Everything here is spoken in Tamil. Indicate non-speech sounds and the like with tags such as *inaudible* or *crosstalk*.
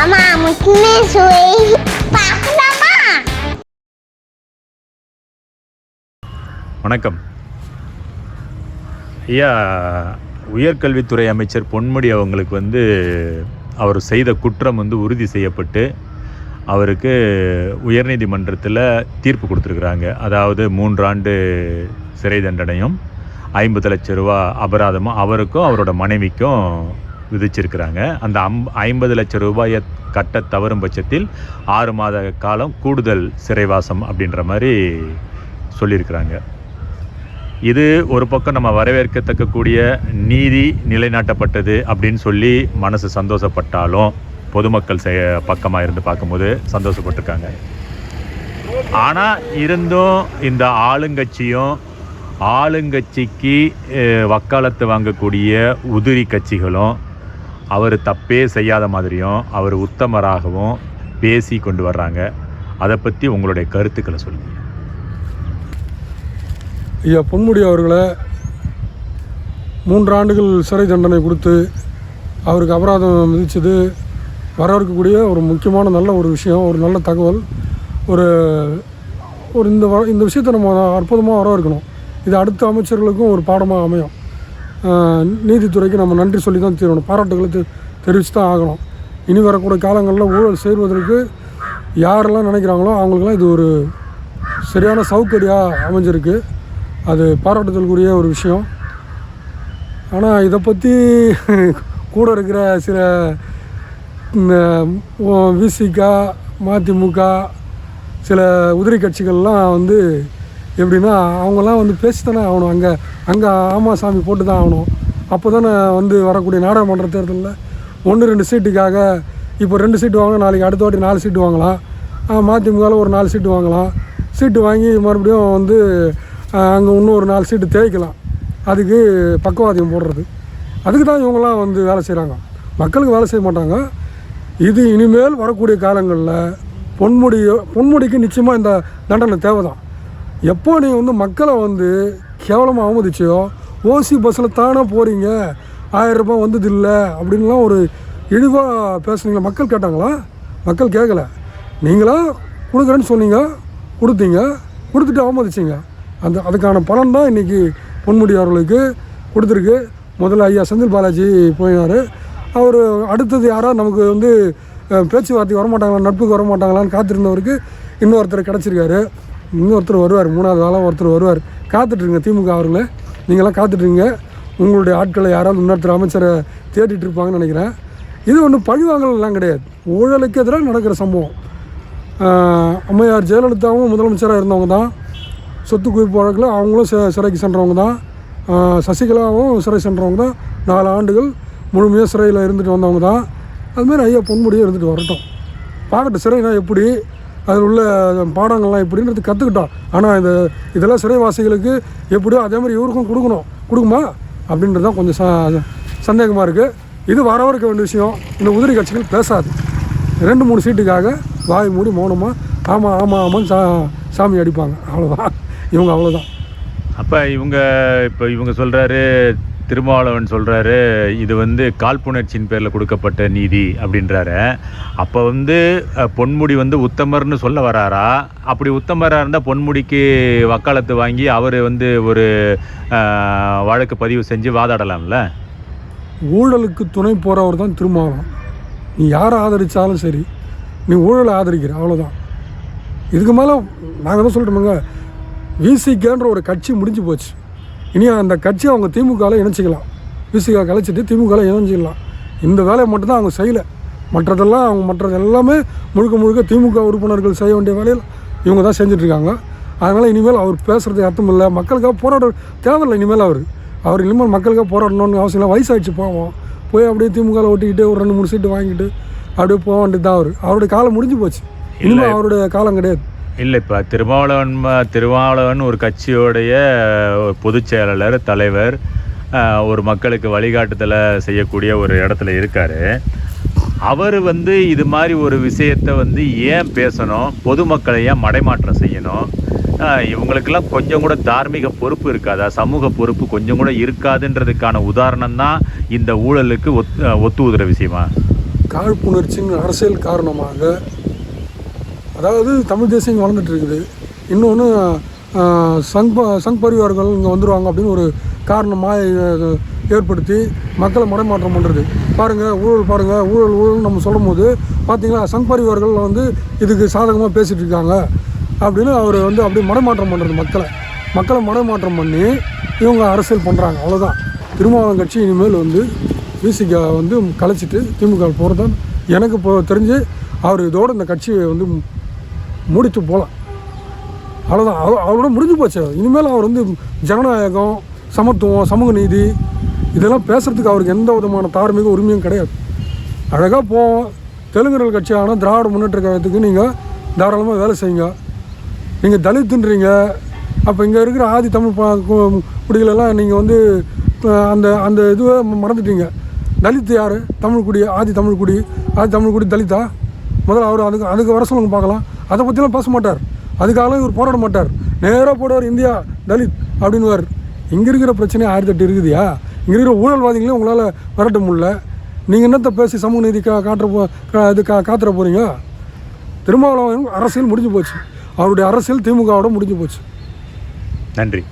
அம்மா முக்கியமே சுவை பார்க்கலாமா வணக்கம். ஐயா உயர்கல்வித்துறை அமைச்சர் பொன்முடி அவங்களுக்கு வந்து அவர் செய்த குற்றம் வந்து உறுதி செய்யப்பட்டு அவருக்கு உயர்நீதிமன்றத்தில் தீர்ப்பு கொடுத்துருக்குறாங்க. அதாவது மூன்றாண்டு சிறை தண்டனையும் ஐம்பது லட்ச ரூபா அபராதமும் அவருக்கும் அவரோட மனைவிக்கும் விதிச்சிருக்கிறாங்க. அந்த அம் ஐம்பது லட்சம் ரூபாயை கட்ட தவறும் பட்சத்தில் ஆறு மாத காலம் கூடுதல் சிறைவாசம் அப்படின்ற மாதிரி சொல்லியிருக்கிறாங்க. இது ஒரு பக்கம் நம்ம வரவேற்கத்தக்கக்கூடிய நீதி நிலைநாட்டப்பட்டது அப்படின்னு சொல்லி மனசு சந்தோஷப்பட்டாலும் பொதுமக்கள் செய பக்கமாக இருந்து பார்க்கும்போது சந்தோஷப்பட்டிருக்காங்க. ஆனால் இருந்தும் இந்த ஆளுங்கட்சியும் ஆளுங்கட்சிக்கு வக்காலத்து வாங்கக்கூடிய உதிரி கட்சிகளும் அவர் தப்பே செய்யாத மாதிரியும் அவர் உத்தமராகவும் பேசி கொண்டு வர்றாங்க. அதை பற்றி உங்களுடைய கருத்துக்களை சொல்லுங்கள் ஐயா பொன்முடி அவர்களை மூன்று ஆண்டுகள் சிறை தண்டனை கொடுத்து அவருக்கு அபராதம் விதிச்சது வரவிருக்கக்கூடிய ஒரு முக்கியமான நல்ல ஒரு விஷயம் ஒரு நல்ல தகவல் ஒரு ஒரு இந்த வ- இந்த விஷயத்தை நம்ம அற்புதமாக வரவேற்கணும். இது அடுத்த அமைச்சர்களுக்கும் ஒரு பாடமாக அமையும். நீதித்துறைக்கு நம்ம நன்றி சொல்லி தான் தீரணும். பாராட்டுகளை தெ தெரிவித்து தான் ஆகணும். இனி வரக்கூடிய காலங்களில் ஊழல் செய்வதற்கு யாரெல்லாம் நினைக்கிறாங்களோ அவங்களுக்கெல்லாம் இது ஒரு சரியான சவுக்கடியாக அமைஞ்சிருக்கு. அது பாராட்டுதலுக்குரிய ஒரு விஷயம். ஆனால் இதை பற்றி *laughs* கூட இருக்கிற சில இந்த விசிகா மதிமுக சில உதிரி கட்சிகள்லாம் வந்து எப்படின்னா அவங்கெல்லாம் வந்து பேசி தானே ஆகணும். அங்கே அங்கே ஆமா சாமி போட்டு தான் ஆகணும். அப்போ தானே வந்து வரக்கூடிய நாடாளுமன்ற தேர்தலில் ஒன்று ரெண்டு சீட்டுக்காக இப்போ ரெண்டு சீட்டு வாங்கினா நாளைக்கு அடுத்த வாட்டி நாலு சீட்டு வாங்கலாம். மதிமுகவில் ஒரு நாலு சீட்டு வாங்கலாம். சீட்டு வாங்கி மறுபடியும் வந்து அங்கே இன்னும் ஒரு நாலு சீட்டு தேய்க்கலாம். அதுக்கு பக்கவாதியம் போடுறது. அதுக்கு தான் இவங்கெல்லாம் வந்து வேலை செய்கிறாங்க மக்களுக்கு வேலை செய்ய மாட்டாங்க. இது இனிமேல் வரக்கூடிய காலங்களில் பொன்முடி பொன்முடிக்கு நிச்சயமாக இந்த தண்டனை தேவை தான் எப்போ நீ வந்து மக்களை வந்து கேவலமாக அவமதிச்சியோ ஓசி பஸ்ஸில் தானே போகிறீங்க ஆயிரரூபா வந்தது இல்லை அப்படின்லாம் ஒரு இழிவாக பேசுனீங்களா? மக்கள் கேட்டாங்களா? மக்கள் கேட்கல. நீங்களா கொடுக்குறேன்னு சொன்னீங்க கொடுத்தீங்க கொடுத்துட்டு அவமதிச்சிங்க. அந்த அதுக்கான பலன் தான் இன்றைக்கி பொன்முடி அவர்களுக்கு கொடுத்துருக்கு. முதல்ல ஐயா செந்தில் பாலாஜி போயினார். அவர் அடுத்தது யாராவது நமக்கு வந்து பேச்சுவார்த்தைக்கு வரமாட்டாங்களா நட்புக்கு வரமாட்டாங்களான்னு காத்திருந்தவருக்கு இன்னொருத்தர் கிடச்சிருக்காரு. இன்னொருத்தர் வருவார் மூணாவது ஆளாக ஒருத்தர் வருவார். காத்துட்ருங்க திமுக அவர்களை. நீங்களாம் காத்துட்ருங்க. உங்களுடைய ஆட்களை யாராவது இன்னொருத்தர் அமைச்சரை தேடிட்டு இருப்பாங்கன்னு நினைக்கிறேன். இது ஒன்றும் பழிவாங்கலாம் கிடையாது. ஊழலுக்கு எதிராக நடக்கிற சம்பவம். அம்மையார் ஜெயலலிதாவும் முதலமைச்சராக இருந்தவங்க தான். சொத்து குவிப்பு வழக்கில் அவங்களும் சி சிறைக்கு சென்றவங்க தான். சசிகலாவும் சிறை சென்றவங்க தான். நாலு ஆண்டுகள் முழுமையாக சிறையில் இருந்துட்டு வந்தவங்க தான். அதுமாதிரி ஐயா பொன்முடியும் இருந்துட்டு வரட்டும். பார்க்கட்டும் சிறைனா எப்படி? அதில் உள்ள பாடங்கள்லாம் எப்படின்றது கற்றுக்கிட்டோம் ஆனால் இந்த இதெல்லாம் சிறைவாசிகளுக்கு எப்படியோ அதே மாதிரி இவருக்கும் கொடுக்கணும். கொடுக்குமா? அப்படின்றது தான் கொஞ்சம் ச சந்தேகமாக இருக்குது இது வரவருக்க வேண்டிய விஷயம். இந்த உதிரி கட்சிகள் பேசாது. ரெண்டு மூணு சீட்டுக்காக வாய் மூடி மௌனமாக ஆமாம் ஆமாம் ஆமான்னு சா சாமி அடிப்பாங்க. அவ்வளோதான் இவங்க அவ்வளோதான் அப்போ இவங்க இப்போ இவங்க சொல்கிறாரு திருமாவளவன் சொல்கிறாரு இது வந்து காழ்ப்புணர்ச்சியின் பேரில் கொடுக்கப்பட்ட நீதி அப்படின்றாரு. அப்போ வந்து பொன்முடி வந்து உத்தமர்னு சொல்ல வராரா? அப்படி உத்தமராக இருந்தால் பொன்முடிக்கு வக்காலத்து வாங்கி அவர் வந்து ஒரு வழக்கு பதிவு செஞ்சு வாதாடலாம்ல? ஊழலுக்கு துணை போகிறவர் தான் திருமாவளவன். நீ யாரை ஆதரித்தாலும் சரி நீ ஊழலை ஆதரிக்கிற அவ்வளோதான் இதுக்கு மேலே நாங்கள் தான் சொல்லிட்டோமுங்க விசிகேன்ற ஒரு கட்சி முடிஞ்சு போச்சு. இனி அந்த கட்சி அவங்க திமுகவில் இணைச்சிக்கலாம். விசிகா கலைச்சிட்டு திமுகவில் இணைஞ்சிக்கலாம். இந்த வேலையை மட்டும்தான் அவங்க செய்யலை. மற்றதெல்லாம் அவங்க மற்றது எல்லாமே முழுக்க முழுக்க திமுக உறுப்பினர்கள் செய்ய வேண்டிய வேலையில் இவங்க தான் செஞ்சிட்ருக்காங்க. அதனால் இனிமேல் அவர் பேசுகிறதுக்கு அர்த்தம் இல்லை. மக்களுக்காக போராட தேவையில்லை இனிமேல் அவர். அவர் இனிமேல் மக்களுக்காக போராடணும்னு அவசியம் இல்லை. வயசாகிடுச்சு போவோம். போய் அப்படியே திமுகவில் ஒட்டிக்கிட்டு ஒரு ரெண்டு மூணு சீட்டு வாங்கிட்டு அப்படியே போக வேண்டியது தான் அவர். அவருடைய காலம் முடிஞ்சு போச்சு. இனிமேல் அவருடைய காலம் கிடையாது. இல்லை இப்போ திருமாவளவன் திருமாவளவன் ஒரு கட்சியோடைய ஒரு பொதுச் செயலாளர் தலைவர் ஒரு மக்களுக்கு வழிகாட்டுதலை செய்யக்கூடிய ஒரு இடத்துல இருக்கார். அவர் வந்து இது மாதிரி ஒரு விஷயத்தை வந்து ஏன் பேசணும்? பொதுமக்களை ஏன் மடைமாற்றம் செய்யணும்? இவங்களுக்கெல்லாம் கொஞ்சம் கூட தார்மீக பொறுப்பு இருக்காதா? சமூக பொறுப்பு கொஞ்சம் கூட இருக்காதுன்றதுக்கான உதாரணம் தான் இந்த ஊழலுக்கு ஒத்து ஊதுற விஷயமா? காழ்ப்புணர்ச்சியின் அரசியல் காரணமாக அதாவது தமிழ் தேசியம் இங்கே வளர்ந்துட்டு இருக்குது இன்னொன்று சங் ப- சங் பரிவார்கள் இங்கே வந்துடுவாங்க அப்படின்னு ஒரு காரணமாக ஏற்படுத்தி மக்களை மடைமாற்றம் பண்ணுறது பாருங்கள் ஊழல் பாருங்கள் ஊழல் ஊழல் நம்ம சொல்லும் போது பார்த்தீங்களா சங் பரிவார்கள் வந்து இதுக்கு சாதகமாக பேசிகிட்டு இருக்காங்க அப்படின்னு அவர் வந்து அப்படியே மடைமாற்றம் பண்ணுறது மக்களை. மக்களை மடைமாற்றம் பண்ணி இவங்க அரசியல் பண்ணுறாங்க அவ்வளோதான் திருமாவளவன் கட்சி இனிமேல் வந்து விசிகா வந்து கலைச்சிட்டு திமுக போகிறது எனக்கு இப்போ தெரிஞ்சு அவர் இதோட இந்த கட்சியை வந்து முடித்து போகலாம். அவ்வளோதான் அவ அவரோட முடிஞ்சு போச்சு. இனிமேல் அவர் வந்து ஜனநாயகம் சமத்துவம் சமூக நீதி இதெல்லாம் பேசுகிறதுக்கு அவருக்கு எந்த விதமான தார்மீக உரிமையும் கிடையாது. அழகாக போவோம். தெலுங்குகள் கட்சியான திராவிட முன்னேற்ற கழகத்துக்கு நீங்கள் தாராளமாக வேலை செய்யுங்க. நீங்கள் தலித்துன்றீங்க அப்போ இங்கே இருக்கிற ஆதி தமிழ் பா குடிகளெல்லாம் நீங்கள் வந்து அந்த அந்த இதுவை மறந்துட்டீங்க. தலித் யார்? தமிழ் குடி ஆதி தமிழ் குடி. ஆதி தமிழ் குடி தலித்தா? முதல்ல அவர் அதுக்கு அதுக்கு வர சொல்லுங்க பார்க்கலாம். அதை பற்றிலாம் பேச மாட்டார். அதுக்காக இவர் போராட மாட்டார். நேராக போடுவார் இந்தியா தலித் அப்படின்னுவார். இங்கே இருக்கிற பிரச்சனை ஆயிரத்தி எட்டு இருக்குதுயா? இங்கே இருக்கிற ஊழல்வாதிகளையும் உங்களால் விரட்ட முடியல. நீங்கள் என்னத்தை பேசி சமூக நீதி கா காட்டுற போ இது கா காத்துற போகிறீங்க திருமாவளவன் அரசியல் முடிஞ்சு போச்சு. அவருடைய அரசியல் திமுகவோட முடிஞ்சு போச்சு. நன்றி.